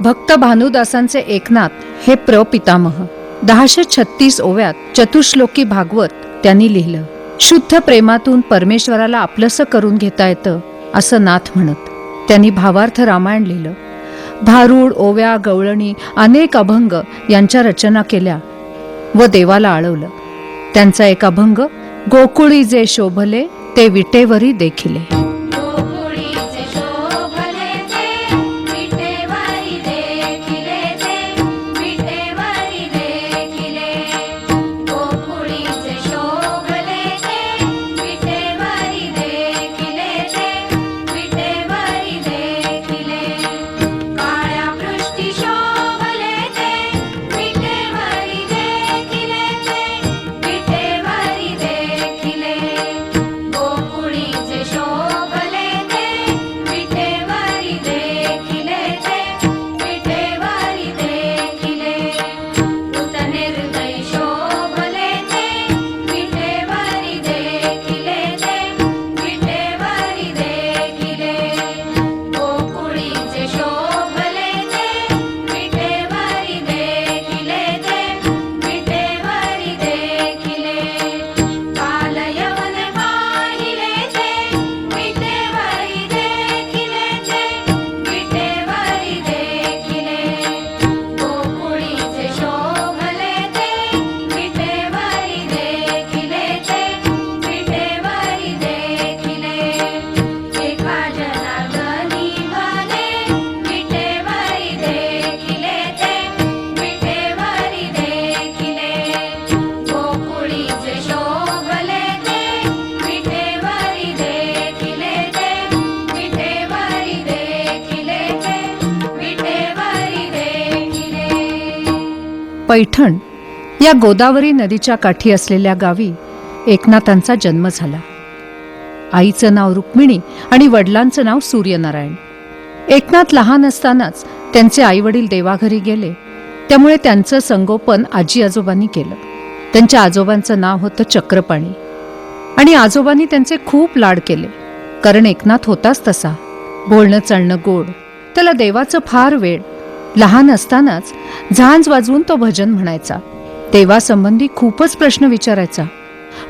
भक्त भानुदासांचे एकनाथ हे प्रपितामह. दहाशे छत्तीस ओव्यात चतुश्लोकी भागवत त्यांनी लिहिलं. शुद्ध प्रेमातून परमेश्वराला आपलंसं करून घेता येतं असं नाथ म्हणत. त्यांनी भावार्थ रामायण लिहिलं. भारूड ओव्या गवळणी अनेक अभंग यांच्या रचना केल्या व देवाला आळवलं. त्यांचा एक अभंग गोकुळी जे शोभले ते विटेवरी देखिले. पैठण या गोदावरी नदीच्या काठी असलेल्या गावी एकनाथांचा जन्म झाला. आईचं नाव रुक्मिणी आणि वडिलांचं नाव सूर्यनारायण. एकनाथ लहान असतानाच त्यांचे आईवडील देवाघरी गेले. त्यामुळे त्यांचं संगोपन आजी आजोबांनी केलं. त्यांच्या आजोबांचं नाव होतं चक्रपाणी. आणि आजोबांनी त्यांचे खूप लाड केले. कारण एकनाथ होताच तसा. बोलणं चालणं गोड. त्याला देवाचं फार वेळ लहान असतानाच झांज वाजवून तो भजन म्हणायचा. देवासंबंधी खूपच प्रश्न विचारायचा.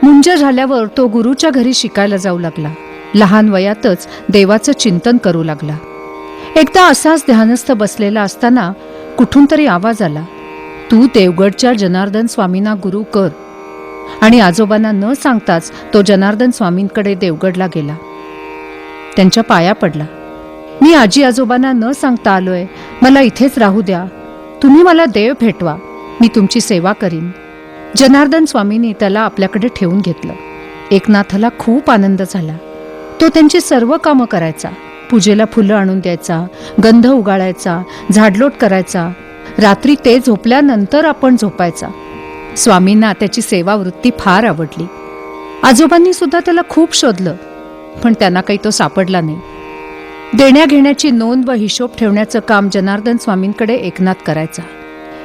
मुंज झाल्यावर तो गुरुच्या घरी शिकायला जाऊ लागला. लहान वयातच देवाचं चिंतन करू लागला. एकदा असाच ध्यानस्थ बसलेला असताना कुठून तरी आवाज आला. तू देवगडच्या जनार्दन स्वामींना गुरु कर. आणि आजोबांना न सांगताच तो जनार्दन स्वामींकडे देवगडला गेला. त्यांच्या पाया पडला. मी आजी आजोबांना न सांगता आलोय. मला इथेच राहू द्या. तुम्ही मला देव भेटवा. मी तुमची सेवा करीन. जनार्दन स्वामींनी त्याला आपल्याकडे ठेवून घेतलं. एकनाथाला खूप आनंद झाला. तो त्यांची सर्व कामं करायचा. पूजेला फुलं आणून द्यायचा गंध उगाळायचा झाडलोट करायचा. रात्री ते झोपल्यानंतर आपण झोपायचा. स्वामींना त्याची सेवा वृत्ती फार आवडली. आजोबांनी सुद्धा त्याला खूप शोधलं. पण त्यांना काही तो सापडला नाही. देण्याघेण्याची नोंद व हिशोब ठेवण्याचं काम जनार्दन स्वामींकडे एकनाथ करायचा.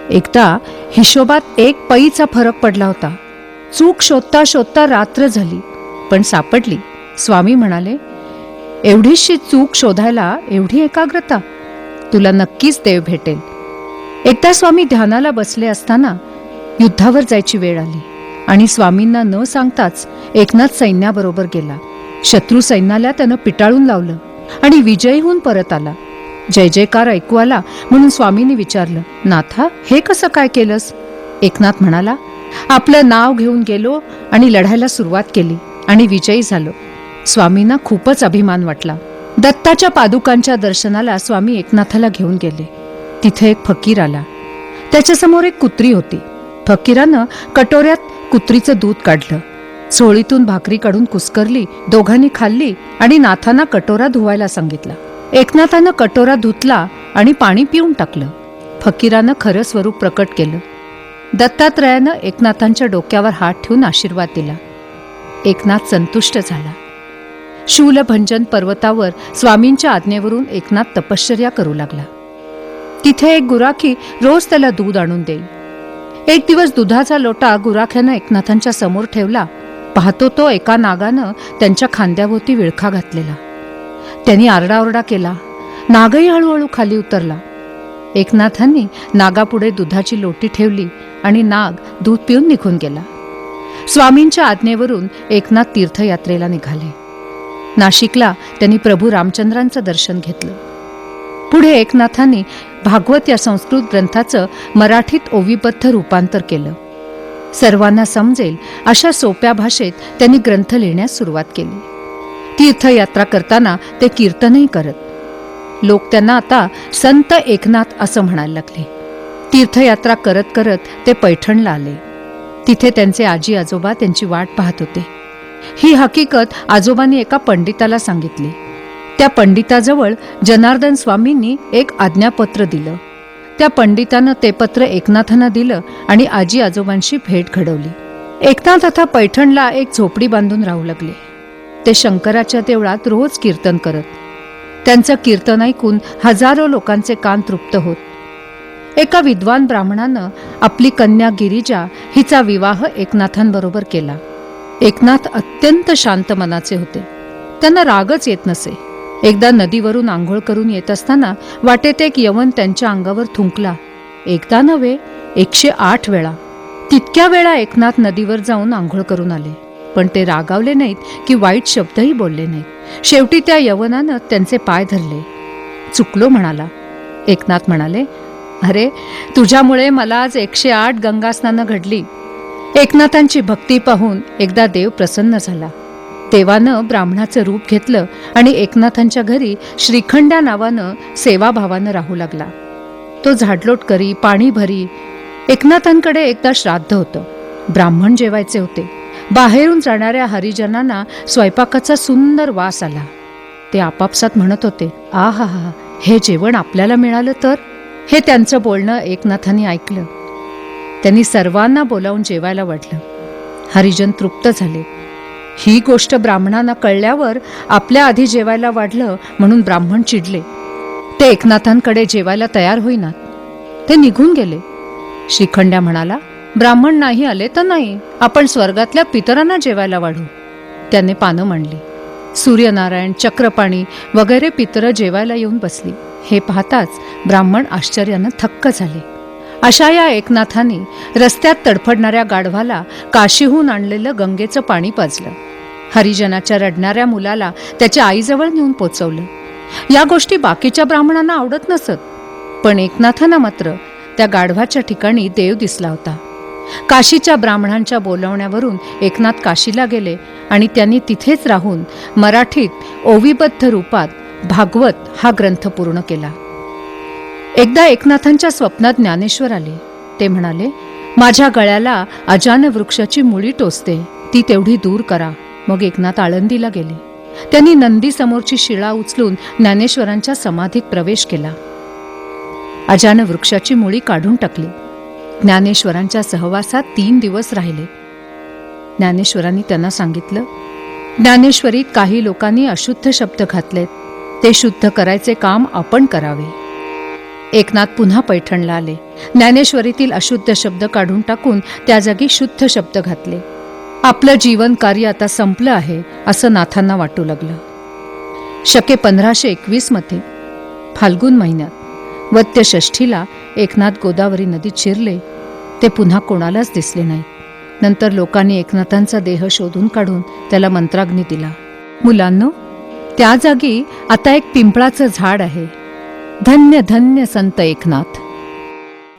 एकदा हिशोबात एक पईचा फरक पडला होता. चूक शोधता शोधता रात्र झाली पण सापडली. स्वामी म्हणाले एवढीशी चूक शोधायला एवढी एकाग्रता? तुला नक्कीच देव भेटेल. एकदा स्वामी ध्यानाला बसले असताना युद्धावर जायची वेळ आली आणि स्वामींना न सांगताच एकनाथ सैन्याबरोबर गेला. शत्रू सैन्याला त्यानं पिटाळून लावलं. आणि विजयहून परत आला. जय जयकार ऐकू आला म्हणून स्वामींनी विचारलं नाथा हे कसं काय केलंस? एकनाथ म्हणाला आपलं नाव घेऊन गेलो आणि लढायला सुरुवात केली आणि विजयी झालो. स्वामींना खूपच अभिमान वाटला. दत्ताच्या पादुकांच्या दर्शनाला स्वामी एकनाथाला घेऊन गेले. तिथे एक फकीर आला. त्याच्यासमोर एक कुत्री होती. फकीरानं कटोऱ्यात कुत्रीचं दूध काढलं. झोळीतून भाकरी काढून कुस्करली दोघांनी खाल्ली आणि नाथांना कटोरा धुवायला सांगितला. एकनाथानं कटोरा धुतला आणि पाणी पिऊन टाकलं. फकीरानं खरं स्वरूप प्रकट केलं. दत्तात्रयानं एकनाथांच्या डोक्यावर हात ठेवून आशीर्वाद दिला. एकनाथ संतुष्ट झाला. शूलभंजन पर्वतावर स्वामींच्या आज्ञेवरून एकनाथ तपश्चर्या करू लागला. तिथे एक गुराखी रोज त्याला दूध आणून देईल. एक दिवस दुधाचा लोटा गुराख्यानं एकनाथांच्या समोर ठेवला पाहतो तो एका नागानं त्यांच्या खांद्याभोवती विळखा घातलेला. त्यांनी आरडाओरडा केला. नागही हळूहळू खाली उतरला. एकनाथांनी नागापुढे दुधाची लोटी ठेवली आणि नाग दूध पिऊन निघून गेला. स्वामींच्या आज्ञेवरून एकनाथ तीर्थयात्रेला निघाले. नाशिकला त्यांनी प्रभू रामचंद्रांचं दर्शन घेतलं. पुढे एकनाथांनी भागवत या संस्कृत ग्रंथाचं मराठीत ओवीबद्ध रूपांतर केलं. सर्वांना समजेल अशा सोप्या भाषेत त्यांनी ग्रंथ लिहिण्यास सुरुवात केली. तीर्थयात्रा करताना ते कीर्तनही करत. लोक त्यांना आता संत एकनाथ असं म्हणायला लागले. तीर्थयात्रा करत करत ते पैठणला आले. तिथे त्यांचे आजी आजोबा त्यांची वाट पाहत होते. ही हकीकत आजोबांनी एका पंडिताला सांगितली. त्या पंडिताजवळ जनार्दन स्वामींनी एक आज्ञापत्र दिलं. त्या पंडितानं ते पत्र एकनाथांना दिलं आणि आजी आजोबांशी भेट घडवली. एकनाथ आता पैठणला एक झोपडी बांधून राहू लागले. ते शंकराच्या देवळात रोज कीर्तन करत. त्यांचं कीर्तन ऐकून हजारो लोकांचे कान तृप्त होत. एका विद्वान ब्राह्मणानं आपली कन्या गिरिजा हिचा विवाह एकनाथांबरोबर केला. एकनाथ अत्यंत शांत मनाचे होते. त्यांना रागच येत नसे. एकदा नदीवरून आंघोळ करून येत असताना वाटेत एक यवन त्यांच्या अंगावर थुंकला. एकदा नव्हे एकशे आठ वेळा. तितक्या वेळा एकनाथ नदीवर जाऊन आंघोळ करून आले. पण ते रागावले नाहीत की वाईट शब्दही बोलले नाहीत. शेवटी त्या यवनानं त्यांचे पाय धरले. चुकलो म्हणाला. एकनाथ म्हणाले अरे तुझ्यामुळे मला आज एकशे आठ गंगास्नानं घडली. एकनाथांची भक्ती पाहून एकदा देव प्रसन्न झाला. देवानं ब्राह्मणाचं रूप घेतलं आणि एकनाथांच्या घरी श्रीखंड्या नावानं सेवाभावानं राहू लागला. तो झाडलोट करी पाणी भरी एकनाथांकडे एकदा श्राद्ध होतं. ब्राह्मण जेवायचे होते. बाहेरून जाणाऱ्या हरिजनांना स्वयंपाकाचा सुंदर वास आला. ते आपापसात म्हणत होते आ हा हा हे जेवण आपल्याला मिळालं तर? हे त्यांचं बोलणं एकनाथांनी ऐकलं. त्यांनी सर्वांना बोलावून जेवायला वाढलं हरिजन तृप्त झाले. ही गोष्ट ब्राह्मणांना कळल्यावर आपल्या आधी जेवायला वाढलं म्हणून ब्राह्मण चिडले. ते एकनाथांकडे जेवायला तयार होईनात ते निघून गेले. श्रीखंड्या म्हणाला ब्राह्मण नाही आले तर नाही. आपण स्वर्गातल्या पितरांना जेवायला वाढू. त्याने पानं मांडली. सूर्यनारायण चक्रपाणी वगैरे पितरं जेवायला येऊन बसली. हे पाहताच ब्राह्मण आश्चर्यानं थक्क झाले. अशा या एकनाथांनी रस्त्यात तडफडणाऱ्या गाढवाला काशीहून आणलेलं गंगेचं पाणी पाजलं. हरिजनाच्या रडणाऱ्या मुलाला त्याच्या आईजवळ नेऊन पोचवलं. या गोष्टी बाकीच्या ब्राह्मणांना आवडत नसत पण एकनाथांना मात्र त्या गाढवाच्या ठिकाणी देव दिसला होता. काशीच्या ब्राह्मणांच्या बोलवण्यावरून एकनाथ काशीला गेले आणि त्यांनी तिथेच राहून मराठीत ओविबद्ध रूपात भागवत हा ग्रंथ पूर्ण केला. एकदा एकनाथांच्या स्वप्नात ज्ञानेश्वर आले. ते म्हणाले माझ्या गळ्याला अजान वृक्षाची मुळी टोचते. ती तेवढी दूर करा. मग एकनाथ आळंदीला गेले. त्यांनी नंदीसमोरची शिळा उचलून ज्ञानेश्वरांच्या समाधीत प्रवेश केला. अजान वृक्षाची मुळी काढून टाकली. ज्ञानेश्वरांच्या सहवासात तीन दिवस राहिले. ज्ञानेश्वरांनी त्यांना सांगितलं ज्ञानेश्वरीत काही लोकांनी अशुद्ध शब्द घातलेत. ते शुद्ध करायचे काम आपण करावे. एकनाथ पुन्हा पैठणला आले. ज्ञानेश्वरीतील अशुद्ध शब्द काढून टाकून त्या जागी शुद्ध शब्द घातले. आपलं जीवन कार्य आता संपलं आहे असं नाथांना वाटू लागलं. शके पंधराशे एकवीसमध्ये फाल्गुन महिन्यात वत्यषष्ठीला एकनाथ गोदावरी नदीत शिरले. ते पुन्हा कोणालाच दिसले नाही. नंतर लोकांनी एकनाथांचा देह शोधून काढून त्याला मंत्राग्नी दिला. मुलांनो त्या जागी आता एक पिंपळाचं झाड आहे. धन्य धन्य संत एकनाथ.